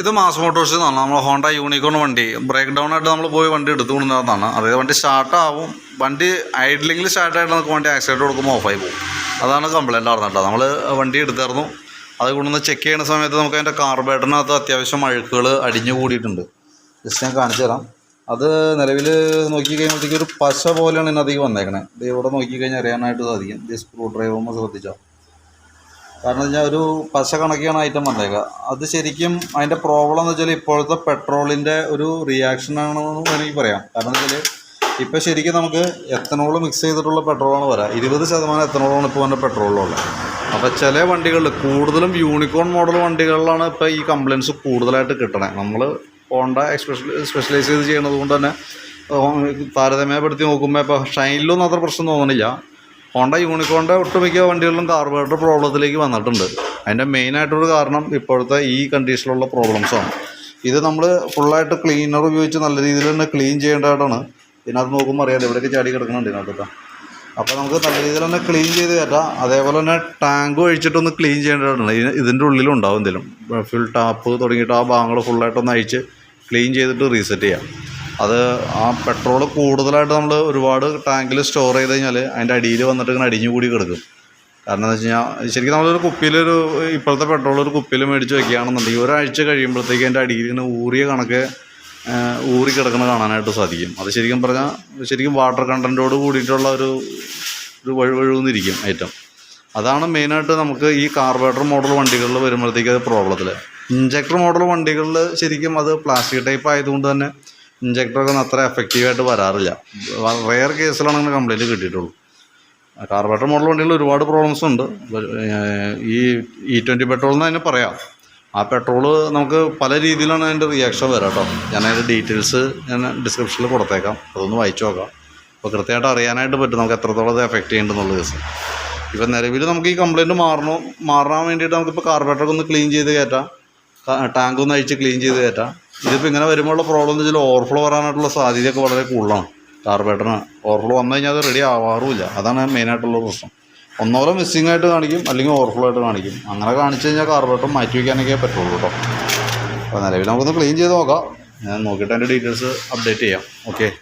ഇത് mass motors എന്നാണ് നമ്മൾ ഹോണ്ട യൂണിക്കോൺ വണ്ടി. ബ്രേക്ക് ഡൗൺ ആയിട്ട് നമ്മൾ പോയി വണ്ടി എടുത്തു കൊണ്ടുവന്നതാണ് അതായത് വണ്ടി സ്റ്റാർട്ടാവും വണ്ടി ഐഡിലിങ്ങിൽ സ്റ്റാർട്ടായിട്ട് നമുക്ക് വണ്ടി ആക്സിഡന്റ് കൊടുക്കുമ്പോൾ ഓഫായി പോകും. അതാണ് കംപ്ലയിന്റ് ആയിരുന്നു നമ്മൾ വണ്ടി എടുത്തായിരുന്നു. അത് കൊണ്ടുവന്ന് ചെക്ക് ചെയ്യുന്ന സമയത്ത് നമുക്ക് അതിന്റെ കാർബേറ്ററിനകത്ത് അത്യാവശ്യം അഴുക്കുകൾ അടിഞ്ഞു കൂടിയിട്ടുണ്ട്. ജസ്റ്റ് ഞാൻ കാണിച്ചു തരാം. അത് നിലവിൽ നോക്കി കഴിയുമ്പോഴത്തേക്ക് ഒരു പശ പോലെയാണ് ഇതിനകത്തേക്ക് വന്നേക്കണേ. ഇത് ഇവിടെ നോക്കി കഴിഞ്ഞാൽ അറിയാനായിട്ട് സാധിക്കും. ജസ്റ്റ് സ്ക്രൂ ഡ്രൈവർ ശ്രദ്ധിച്ചോ? കാരണം വെച്ചാൽ ഒരു പശ കണക്കിയാണ് ഐറ്റം വന്നേക്കുക അത് ശരിക്കും അതിന്റെ പ്രോബ്ലം എന്ന് വെച്ചാൽ ഇപ്പോഴത്തെ പെട്രോളിന്റെ ഒരു റിയാക്ഷൻ ആണെന്ന് വേണമെങ്കിൽ പറയാം. കാരണം വെച്ചാൽ ഇപ്പോൾ ശരിക്കും നമുക്ക് എത്തനോൾ മിക്സ് ചെയ്തിട്ടുള്ള പെട്രോളാണ് വരാം. ഇരുപത് ശതമാനം എത്തനോളാണ് ഇപ്പോൾ എന്റെ പെട്രോളിലുള്ളത് അപ്പോൾ ചില വണ്ടികളിൽ കൂടുതലും യൂണിക്കോൺ മോഡൽ വണ്ടികളിലാണ് ഇപ്പോൾ ഈ കംപ്ലയിൻസ് കൂടുതലായിട്ട് കിട്ടണേ. നമ്മൾ ഹോണ്ട സ്പെഷ്യലൈസ് ചെയ്ത് ചെയ്യണത് കൊണ്ട് തന്നെ താരതമ്യപ്പെടുത്തി നോക്കുമ്പോൾ ഇപ്പോൾ ഷൈനിലൊന്നും അത്ര പ്രശ്നം തോന്നുന്നില്ല ഹോണ്ട യൂണിക്കോണിന്റെ ഒട്ടുമിക്ക വണ്ടികളിലും കാർബറേറ്റർ പ്രോബ്ലത്തിലേക്ക് വന്നിട്ടുണ്ട്. അതിന്റെ മെയിനായിട്ടൊരു കാരണം ഇപ്പോഴത്തെ ഈ കണ്ടീഷനിലുള്ള പ്രോബ്ലംസാണ് ഇത് നമ്മൾ ഫുള്ളായിട്ട് ക്ലീനർ ഉപയോഗിച്ച് നല്ല രീതിയിൽ തന്നെ ക്ലീൻ ചെയ്യേണ്ടതായിട്ടാണ് ഇതിനകത്ത് നോക്കുമ്പോൾ അറിയാം ഇവിടേക്ക് ചാടി കിടക്കുന്നുണ്ട് ഇതിനകത്ത് കേട്ടോ. അപ്പോൾ നമുക്ക് നല്ല രീതിയിൽ തന്നെ ക്ലീൻ ചെയ്ത് തരാം അതേപോലെ തന്നെ ടാങ്ക് ഒഴിച്ചിട്ടൊന്ന് ക്ലീൻ ചെയ്യേണ്ടതാണ്. ഇതിന്റെ ഉള്ളിലും ഉണ്ടാവും എന്തെങ്കിലും. ഫുൾ ടാപ്പ് തുടങ്ങിയിട്ട് ആ ഭാഗങ്ങൾ ഫുള്ളായിട്ടൊന്ന് അഴിച്ച് ക്ലീൻ ചെയ്തിട്ട് റീസെറ്റ് ചെയ്യാം. അത് ആ പെട്രോൾ കൂടുതലായിട്ട് നമ്മൾ ഒരുപാട് ടാങ്കിൽ സ്റ്റോർ ചെയ്ത് കഴിഞ്ഞാൽ അതിന്റെ അടിയിൽ വന്നിട്ട് ഇങ്ങനെ അടിഞ്ഞു കൂടി കിടക്കും. കാരണം എന്താ വെച്ച് കഴിഞ്ഞാൽ ശരിക്കും നമ്മളൊരു കുപ്പിയിലൊരു ഇപ്പോഴത്തെ പെട്രോൾ ഒരു കുപ്പിയിൽ മേടിച്ച് വെക്കുകയാണെന്നുണ്ടെങ്കിൽ ഒരാഴ്ച കഴിയുമ്പോഴത്തേക്ക് അതിന്റെ അടിയിൽ ഇങ്ങനെ ഊറിയ കണക്ക് ഊറി കിടക്കണ കാണാനായിട്ട് സാധിക്കും. അത് ശരിക്കും പറഞ്ഞാൽ ശരിക്കും വാട്ടർ കണ്ടന്റോട് കൂടിയിട്ടുള്ള ഒരു ഒരു വഴുവഴുന്നിരിക്കും ഐറ്റം അതാണ് മെയിനായിട്ട് നമുക്ക് ഈ കാർബറേറ്റർ മോഡൽ വണ്ടികളിൽ വരുമ്പോഴത്തേക്ക് അത് പ്രോബ്ലത്തിൽ ഇഞ്ചക്ടർ മോഡൽ വണ്ടികളിൽ ശരിക്കും അത് പ്ലാസ്റ്റിക് ടൈപ്പ് ആയതുകൊണ്ട് തന്നെ ഇഞ്ചക്ടറൊക്കെ ഒന്നും അത്ര എഫക്റ്റീവായിട്ട് വരാറില്ല. റെയർ കേസിലാണ് അങ്ങനെ കംപ്ലൈന്റ് കിട്ടിയിട്ടുള്ളൂ. കാർബറേറ്റർ മോഡൽ വണ്ടികളിൽ ഒരുപാട് പ്രോബ്ലംസ് ഉണ്ട്. ഈ ഇ ട്വന്റി പെട്രോൾ എന്ന് തന്നെ പറയാം. ആ പെട്രോൾ നമുക്ക് പല രീതിയിലാണ് അതിന്റെ റിയാക്ഷൻ വരാം കേട്ടോ ഞാൻ അതിന്റെ ഡീറ്റെയിൽസ് ഞാൻ ഡിസ്ക്രിപ്ഷനിൽ കൊടുത്തേക്കാം. അതൊന്ന് വായിച്ചു നോക്കാം. അപ്പോൾ കൃത്യമായിട്ട് അറിയാനായിട്ട് പറ്റും നമുക്ക് എത്രത്തോളം അത് എഫക്റ്റ് ചെയ്യുന്നുണ്ടെന്നുള്ള കേസ്. ഇപ്പം നിലവിൽ നമുക്ക് ഈ കംപ്ലയിന്റ് മാറണോ മാറാൻ വേണ്ടിയിട്ട് നമുക്കിപ്പോൾ കാർബറേറ്ററൊക്കെ ഒന്ന് ക്ലീൻ ചെയ്ത് കയറ്റാം. ടാങ്ക് ഒന്ന് അഴിച്ച് ക്ലീൻ ചെയ്ത് കയറ്റാം. ഇതിപ്പോൾ ഇങ്ങനെ വരുമ്പോഴുള്ള പ്രോബ്ലം എന്ന് വെച്ചാൽ ഓവർഫ്ലോ വരാനായിട്ടുള്ള സാധ്യതയൊക്കെ വളരെ കൂടുതലാണ്. കാർബേറ്ററിന് ഓവർഫ്ലോ വന്നു കഴിഞ്ഞാൽ അത് റെഡി ആവാറുമില്ല. അതാണ് മെയിനായിട്ടുള്ള പ്രശ്നം. ഒന്നോരോ മിസ്സിംഗ് ആയിട്ട് കാണിക്കും അല്ലെങ്കിൽ ഓവർഫ്ലോ ആയിട്ട് കാണിക്കും. അങ്ങനെ കാണിച്ചു കഴിഞ്ഞാൽ കാർബേറ്റർ മാറ്റി വയ്ക്കാനൊക്കെ പറ്റുള്ളൂ കേട്ടോ. അപ്പോൾ നിലവിൽ നമുക്കൊന്ന് ക്ലീൻ ചെയ്ത് നോക്കാം. ഞാൻ നോക്കിയിട്ട് അതിന്റെ ഡീറ്റെയിൽസ് അപ്ഡേറ്റ് ചെയ്യാം. ഓക്കെ